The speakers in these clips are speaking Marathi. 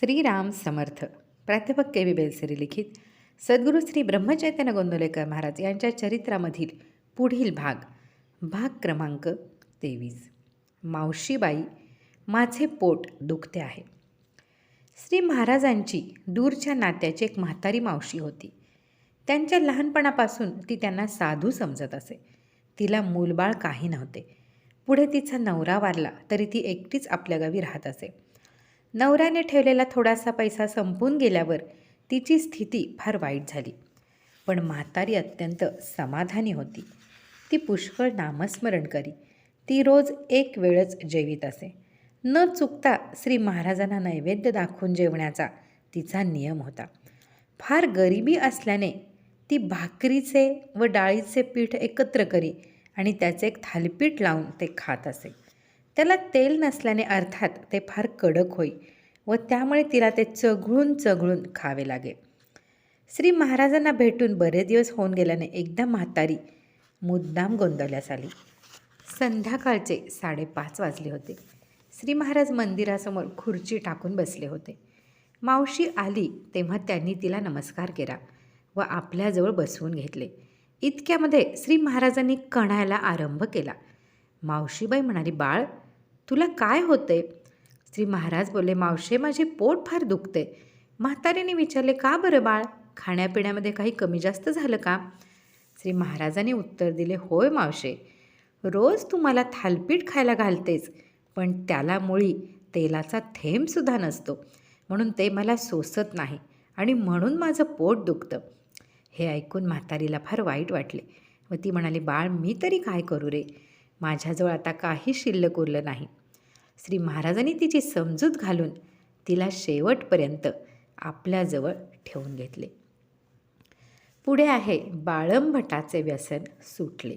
श्रीराम समर्थ. प्राध्यापक के. व्ही बेलसरी लिखित. सद्गुरू श्री ब्रह्मचैतन्य गोंदवलेकर महाराज यांच्या चरित्रामधील पुढील भाग भाग क्रमांक तेवीस. मावशीबाई माझे पोट दुखते आहे. श्री महाराजांची दूरच्या नात्याची एक म्हातारी मावशी होती. त्यांच्या लहानपणापासून ती त्यांना साधू समजत असे. तिला मूलबाळ काही नव्हते. पुढे तिचा नवरा वारला तरी ती एकटीच आपल्या गावी राहत असे. नवऱ्याने ठेवलेला थोडासा पैसा संपून गेल्यावर तिची स्थिती फार वाईट झाली. पण म्हातारी अत्यंत समाधानी होती. ती पुष्कळ नामस्मरण करी. ती रोज एक वेळच जेवित असे. न चुकता श्री महाराजांना नैवेद्य दाखवून जेवण्याचा तिचा नियम होता. फार गरिबी असल्याने ती भाकरीचे व डाळीचे पीठ एकत्र करी आणि त्याचे एक थालीपीठ लावून ते खात असे. त्याला तेल नसल्याने अर्थात ते फार कडक होई व त्यामुळे तिला ते चघळून चघळून खावे लागे. श्री महाराजांना भेटून बरेच दिवस होऊन गेल्याने एकदा म्हातारी मुद्दाम गोंधळल्यास आली. संध्याकाळचे साडेपाच वाजले होते. श्री महाराज मंदिरासमोर खुर्ची टाकून बसले होते. मावशी आली तेव्हा त्यांनी तिला नमस्कार केला व आपल्याजवळ बसवून घेतले. इतक्यामध्ये श्री महाराजांनी कणायला आरंभ केला. मावशीबाई म्हणाली बाळ तुला काय होते श्री महाराज बोलले मावशे माझे पोट फार दुखते म्हातारीने विचारले का बरं बाळ? खाण्यापिण्यामध्ये काही कमी जास्त झालं का? श्री महाराजांनी उत्तर दिले होय मावशे रोज तू मला थालपीठ खायला घालतेस पण त्याला मुळी तेलाचा थेंबसुद्धा नसतो. म्हणून ते मला सोसत नाही आणि म्हणून माझं पोट दुखतं. हे ऐकून म्हातारीला फार वाईट वाटले व ती म्हणाली बाळ मी तरी काय करू रे? माझ्याजवळ आता काही शिल्लक उरलं नाही. श्री महाराजांनी तिची समजूत घालून तिला शेवटपर्यंत आपल्याजवळ ठेवून घेतले. पुढे आहे बाळंभटाचे व्यसन सुटले.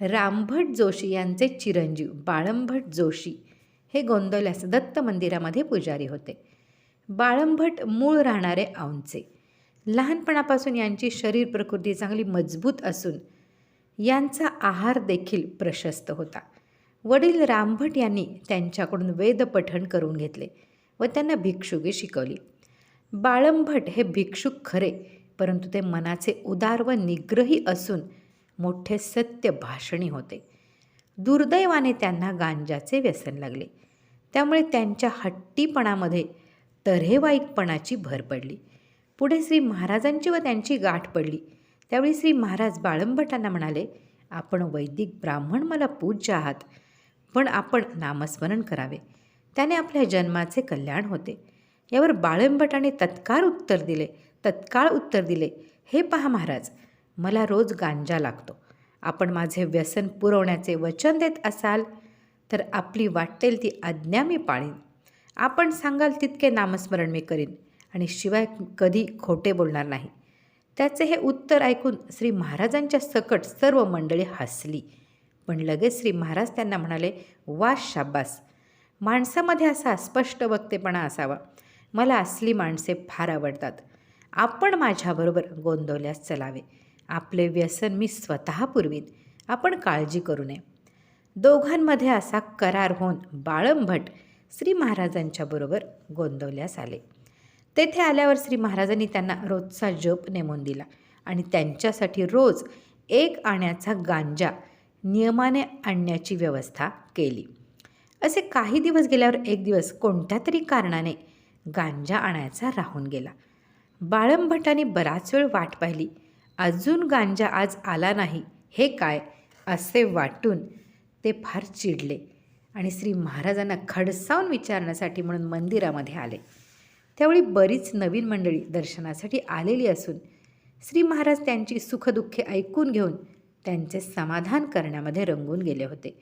रामभट जोशी यांचे चिरंजीव बाळंभट जोशी हे गोंदवल्यास दत्त मंदिरामध्ये पुजारी होते. बाळंभट मूळ राहणारे औंचे लहानपणापासून यांची शरीर प्रकृती चांगली मजबूत असून यांचा आहार देखील प्रशस्त होता. वडील रामभट यांनी त्यांच्याकडून वेदपठण करून घेतले व त्यांना भिक्षुकी शिकवली. बाळंभट हे भिक्षुक खरे परंतु ते मनाचे उदार व निग्रही असून मोठे सत्य भाषणी होते. दुर्दैवाने त्यांना गांजाचे व्यसन लागले. त्यामुळे त्यांच्या हट्टीपणामध्ये तऱ्हेवाईकपणाची भर पडली. पुढे श्री महाराजांची व त्यांची गाठ पडली. त्यावेळी श्री महाराज बाळंभटांना म्हणाले आपण वैदिक ब्राह्मण मला पूज्य आहात. पण आपण नामस्मरण करावे. त्याने आपल्या जन्माचे कल्याण होते. यावर बाळंबटाने तत्काळ उत्तर दिले. तत्काळ उत्तर दिले. हे पहा महाराज मला रोज गांजा लागतो. आपण माझे व्यसन पुरवण्याचे वचन देत असाल तर आपली वाटेल ती आज्ञा मी पाळीन. आपण सांगाल तितके नामस्मरण मी करीन आणि शिवाय कधी खोटे बोलणार नाही. त्याचे हे उत्तर ऐकून श्री महाराजांच्या सकट सर्व मंडळी हसली. पण लगेच श्री महाराज त्यांना म्हणाले वा शाब्बास माणसामध्ये असा स्पष्ट वक्तेपणा असावा. मला असली माणसे फार आवडतात. आपण माझ्याबरोबर गोंदवल्यास चलावे. आपले व्यसन मी स्वतः पुरवीन. आपण काळजी करू नये. दोघांमध्ये असा करार होऊन बाळंभट श्री महाराजांच्याबरोबर गोंदवल्यास आले. तेथे आल्यावर श्री महाराजांनी त्यांना रोजचा जप नेमून दिला आणि त्यांच्यासाठी रोज एक आण्याचा गांजा नियमाने आणण्याची व्यवस्था केली. असे काही दिवस गेल्यावर एक दिवस कोणत्या तरी कारणाने गांजा आणायचा राहून गेला. बाळंभटाने बराच वेळ वाट पाहिली. अजून गांजा आज आला नाही हे काय? असे वाटून ते फार चिडले आणि श्री महाराजांना खडसावून विचारण्यासाठी म्हणून मंदिरामध्ये आले. त्यावेळी बरीच नवीन मंडळी दर्शनासाठी आलेली असून श्री महाराज त्यांची सुखदुःखे ऐकून घेऊन त्यांचे समाधान करण्यामध्ये रंगून गेले होते.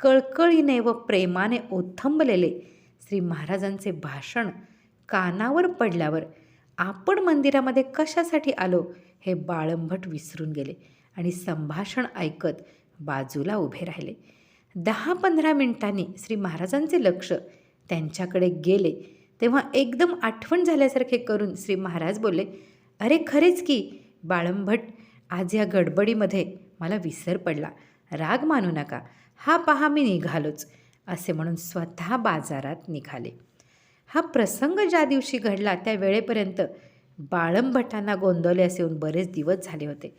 कळकळीने व प्रेमाने ओथंबलेले श्री महाराजांचे भाषण कानावर पडल्यावर आपण मंदिरामध्ये कशासाठी आलो हे बाळंभट विसरून गेले आणि संभाषण ऐकत बाजूला उभे राहिले. दहा पंधरा मिनिटांनी श्री महाराजांचे लक्ष त्यांच्याकडे गेले. तेव्हा एकदम आठवण झाल्यासारखे करून श्री महाराज बोलले अरे खरेच की बाळंभट आज या गडबडीमध्ये मला विसर पडला. राग मानू नका. हा पहा मी निघालोच असे म्हणून स्वतः बाजारात निघाले. हा प्रसंग ज्या दिवशी घडला त्या वेळेपर्यंत बाळंभटांना गोंदवले असे येऊन बरेच दिवस झाले होते.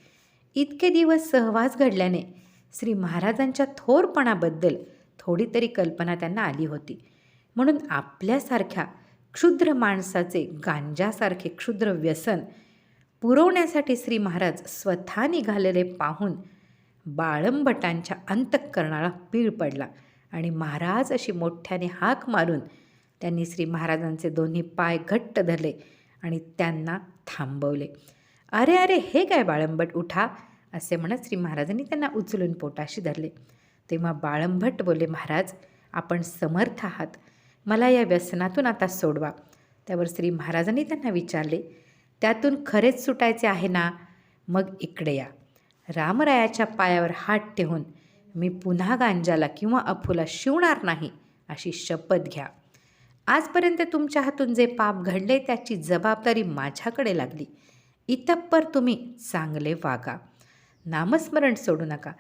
इतके दिवस सहवास घडल्याने श्री महाराजांच्या थोरपणाबद्दल थोडी तरी कल्पना त्यांना आली होती. म्हणून आपल्यासारख्या क्षुद्र माणसाचे गांजासारखे क्षुद्र व्यसन पुरवण्यासाठी श्री महाराज स्वतः निघालेले पाहून बाळंबटांच्या अंतःकरणाला पीळ पडला आणि महाराज अशी मोठ्याने हाक मारून त्यांनी श्री महाराजांचे दोन्ही पाय घट्ट धरले आणि त्यांना थांबवले. अरे अरे हे काय बाळंबट उठा असे म्हणत श्री महाराजांनी त्यांना उचलून पोटाशी धरले. तेव्हा बाळंभट बोलले महाराज आपण समर्थ आहात. मला या व्यसनातून आता सोडवा. त्यावर श्री महाराजांनी त्यांना विचारले त्यातून खरेच सुटायचे आहे ना? मग इकडे या. रामरायाच्या पायावर हात ठेवून मी पुन्हा गांजाला किंवा अफूला शिवणार नाही अशी शपथ घ्या. आजपर्यंत तुमच्या हातून जे पाप घडले त्याची जबाबदारी माझ्याकडे लागली. इतप्पर तुम्ही चांगले वागा. नामस्मरण सोडू नका.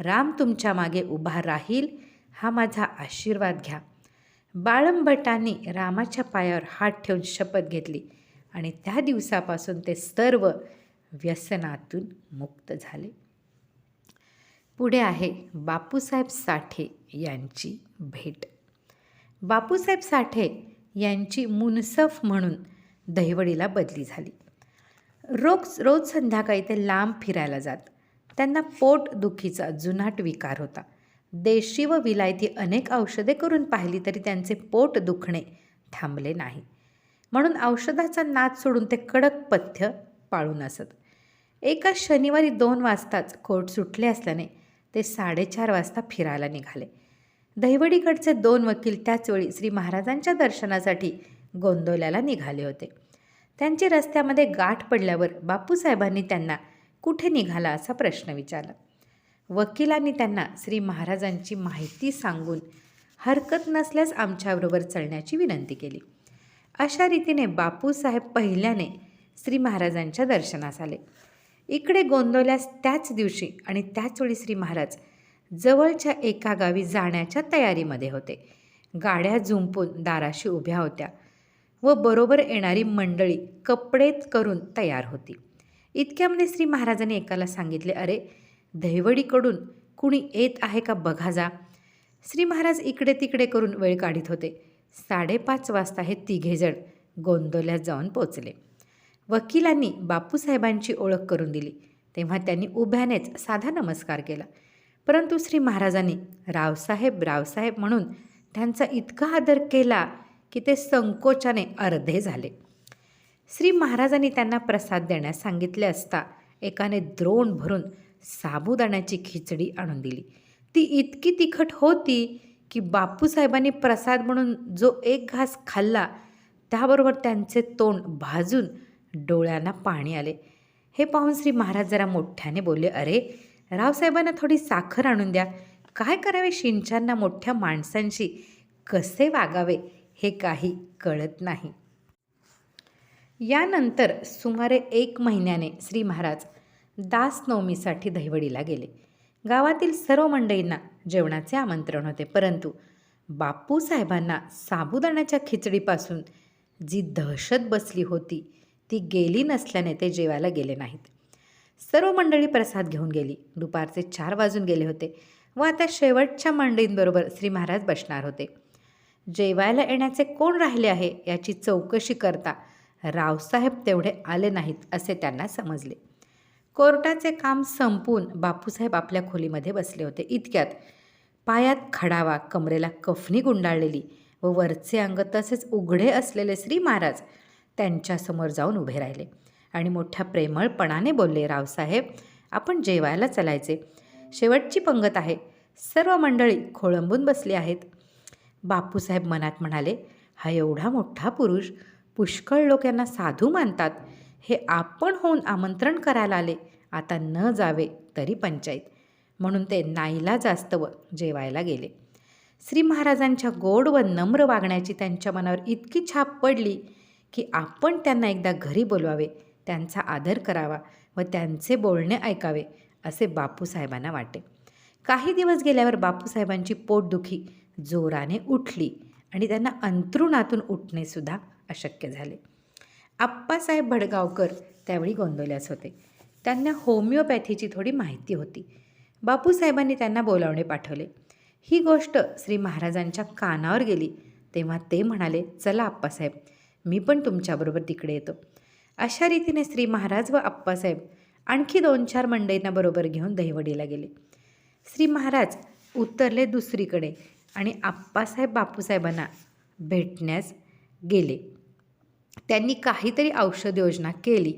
राम तुमच्या मागे उभा राहील हा माझा आशीर्वाद घ्या. बाळंभटांनी रामाच्या पायावर हात ठेवून शपथ घेतली. आणि त्या दिवसापासून ते सर्व व्यसनातून मुक्त झाले. पुढे आहे बापूसाहेब साठे यांची भेट. बापूसाहेब साठे यांची मुनसफ म्हणून दहिवडीला बदली झाली. रोज रोज संध्याकाळी ते लांब फिरायला जात. त्यांना पोटदुखीचा जुनाट विकार होता. देशी व विलायती अनेक औषधे करून पाहिली तरी त्यांचे पोट दुखणे थांबले नाही. म्हणून औषधाचा नाद सोडून ते कडक पथ्य पाळून असत. एका शनिवारी दोन वाजताच कोर्ट सुटले असल्याने ते साडेचार वाजता फिरायला निघाले. दहिवडीकडचे दोन वकील त्याचवेळी श्री महाराजांच्या दर्शनासाठी गोंदवल्याला निघाले होते. त्यांचे रस्त्यामध्ये गाठ पडल्यावर बापूसाहेबांनी त्यांना कुठे निघाला असा प्रश्न विचारला. वकिलांनी त्यांना श्री महाराजांची माहिती सांगून हरकत नसल्यास आमच्याबरोबर चलण्याची विनंती केली. अशा रीतीने बापूसाहेब पहिल्याने श्री महाराजांच्या दर्शनास आले. इकडे गोंदवल्यास त्याच दिवशी आणि त्याचवेळी श्री महाराज जवळच्या एका गावी जाण्याच्या तयारीमध्ये होते. गाड्या झुंपून दाराशी उभ्या होत्या व बरोबर येणारी मंडळी कपडेत करून तयार होती. इतक्यामध्ये श्री महाराजांनी एकाला सांगितले अरे दहिवडीकडून कुणी येत आहे का बघा जा. श्री महाराज इकडे तिकडे करून वेळ काढीत होते. साडेपाच वाजता हे तिघेजण गोंदवल्यात जाऊन पोचले. वकिलांनी बापूसाहेबांची ओळख करून दिली. तेव्हा त्यांनी उभ्यानेच साधा नमस्कार केला. परंतु श्री महाराजांनी रावसाहेब रावसाहेब म्हणून त्यांचा इतका आदर केला की ते संकोचाने अर्धे झाले. श्री महाराजांनी त्यांना प्रसाद देण्यास सांगितले असता एकाने द्रोण भरून साबुदाण्याची खिचडी आणून दिली. ती इतकी तिखट होती की बापूसाहेबांनी प्रसाद म्हणून जो एक घास खाल्ला त्याबरोबर त्यांचे तोंड भाजून डोळ्यांना पाणी आले. हे पाहून श्री महाराज जरा मोठ्याने बोलले अरे रावसाहेबांना थोडी साखर आणून द्या. काय करावे शिंचांना मोठ्या माणसांशी? कसे वागावे? हे काही कळत नाही. यानंतर सुमारे एक महिन्याने श्री महाराज दासनवमीसाठी दहिवडीला गेले. गावातील सर्व मंडळींना जेवणाचे आमंत्रण होते. परंतु बापूसाहेबांना साबुदाण्याच्या खिचडीपासून जी दहशत बसली होती ती गेली नसल्याने ते जेवायला गेले नाहीत. सर्व मंडळी प्रसाद घेऊन गेली. दुपारचे चार वाजून गेले होते व आता शेवटच्या मंडळींबरोबर श्री महाराज बसणार होते. जेवायला येण्याचे कोण राहिले आहे याची चौकशी करता रावसाहेब तेवढे आले नाहीत असे त्यांना समजले. कोर्टाचे काम संपून बापूसाहेब आपल्या खोलीमध्ये बसले होते. इतक्यात पायात खडावा कमरेला कफनी गुंडाळलेली व वरचे अंग तसेच उघडे असलेले श्री महाराज त्यांच्यासमोर जाऊन उभे राहिले आणि मोठ्या प्रेमळपणाने बोलले रावसाहेब आपण जेवायला चलायचे. शेवटची पंगत आहे. सर्व मंडळी खोळंबून बसली आहेत. बापूसाहेब मनात म्हणाले हा एवढा मोठा पुरुष पुष्कळ लोक यांना साधू मानतात. हे आपण होऊन आमंत्रण करायला आले. आता न जावे तरी पंचायत. म्हणून ते नाईला जास्त व जेवायला गेले. श्री महाराजांच्या गोड व नम्र वागण्याची त्यांच्या मनावर इतकी छाप पडली की आपण त्यांना एकदा घरी बोलवावे त्यांचा आदर करावा व त्यांचे बोलणे ऐकावे असे बापूसाहेबांना वाटे. काही दिवस गेल्यावर बापूसाहेबांची पोटदुखी जोराने उठली आणि त्यांना अंतरुणातून उठणेसुद्धा अशक्य झाले. आप्पासाहेब भडगावकर त्यावेळी गोंदवल्यास होते. त्यांना होमिओपॅथीची थोडी माहिती होती. बापूसाहेबांनी त्यांना बोलावणे पाठवले. ही गोष्ट श्री महाराजांच्या कानावर गेली. तेव्हा ते म्हणाले चला आप्पासाहेब मी पण तुमच्याबरोबर तिकडे येतो. अशा रीतीने श्री महाराज व आप्पासाहेब आणखी दोन चार मंडईंना बरोबर घेऊन दहिवडीला गेले. श्री महाराज उतरले दुसरीकडे आणि आप्पासाहेब बापूसाहेबांना भेटण्यास गेले. त्यांनी काहीतरी औषध योजना केली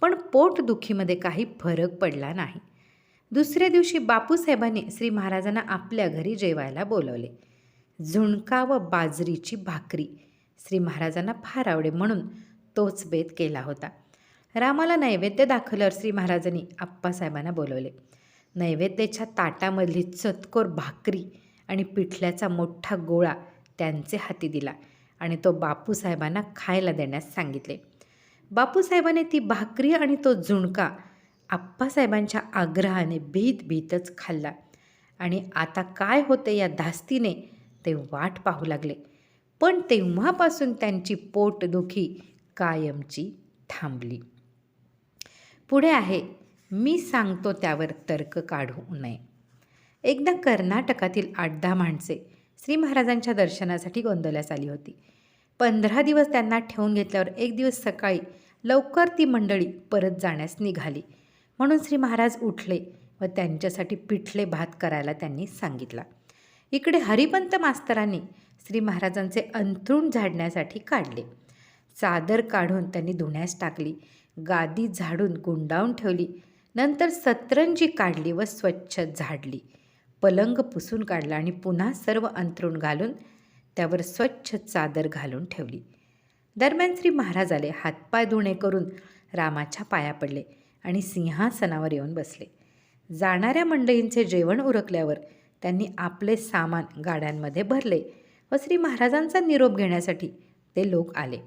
पण पोटदुखीमध्ये काही फरक पडला नाही. दुसऱ्या दिवशी बापूसाहेबांनी श्री महाराजांना आपल्या घरी जेवायला बोलवले. झुणका व बाजरीची भाकरी श्री महाराजांना फार आवडे म्हणून तोच बेत केला होता. रामाला नैवेद्य दाखवल्यावर श्री महाराजांनी आप्पासाहेबांना बोलवले. नैवेद्याच्या ताटामधली चतकोर भाकरी आणि पिठल्याचा मोठा गोळा त्यांचे हाती दिला. आणि तो बापूसाहेबांना खायला देण्यास सांगितले. बापूसाहेबाने ती भाकरी आणि तो झुणका आप्पासाहेबांच्या आग्रहाने भीत भीतच खाल्ला. आणि आता काय होते या धास्तीने ते वाट पाहू लागले. पण तेव्हापासून त्यांची पोटदुखी कायमची थांबली. पुढे आहे मी सांगतो त्यावर तर्क काढू नये. एकदा कर्नाटकातील आठ दहा माणसे श्री महाराजांच्या दर्शनासाठी गोंदवल्यास आली होती. पंधरा दिवस त्यांना ठेवून घेतल्यावर एक दिवस सकाळी लवकर ती मंडळी परत जाण्यास निघाली. म्हणून श्री महाराज उठले व त्यांच्यासाठी पिठले भात करायला त्यांनी सांगितला. इकडे हरिपंत मास्तरांनी श्री महाराजांचे अंथरूण झाडण्यासाठी काढले. चादर काढून त्यांनी धुण्यास टाकली. गादी झाडून गुंडाळून ठेवली. नंतर सतरंजी काढली व स्वच्छ झाडली. पलंग पुसून काढला आणि पुन्हा सर्व अंथरूण घालून त्यावर स्वच्छ चादर घालून ठेवली. दरम्यान श्री महाराज आले हातपाय धुणे करून रामाच्या पाया पडले आणि सिंहासनावर येऊन बसले. जाणाऱ्या मंडळींचे जेवण उरकल्यावर त्यांनी आपले सामान गाड्यांमध्ये भरले व श्री महाराजांचा निरोप घेण्यासाठी ते लोक आले.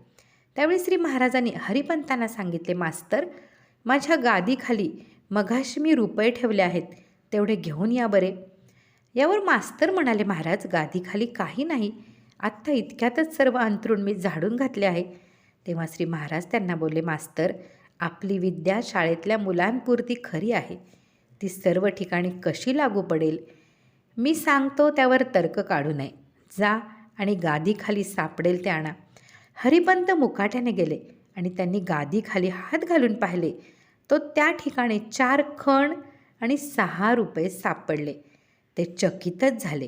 त्यावेळी श्री महाराजांनी हरिपंतांना सांगितले मास्तर माझ्या गादीखाली मघाशी मी रुपये ठेवले आहेत तेवढे घेऊन या बरे. यावर मास्तर म्हणाले महाराज गादीखाली काही नाही. आत्ता इतक्यातच सर्व अंतरुण मी झाडून घातले आहे. तेव्हा श्री महाराज त्यांना बोलले मास्तर आपली विद्या शाळेतल्या मुलांपुरती खरी आहे. ती सर्व ठिकाणी कशी लागू पडेल? मी सांगतो त्यावर तर्क काढू नये. जा आणि गादीखाली सापडेल ते आणा. हरिपंत मुकाट्याने गेले आणि त्यांनी गादीखाली हात घालून पाहिले. तो त्या ठिकाणी चार खण आणि सहा रुपये सापडले. ते चकितच झाले.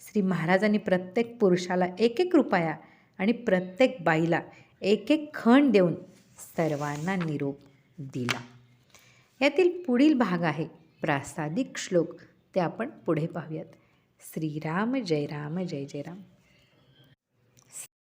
श्री महाराजांनी प्रत्येक पुरुषाला एक एक रुपया आणि प्रत्येक बाईला एक एक खण देऊन सर्वांना निरोप दिला. यातील पुढील भाग आहे प्रासादिक श्लोक. ते आपण पुढे पाहूयात. श्रीराम जय राम जय जय राम.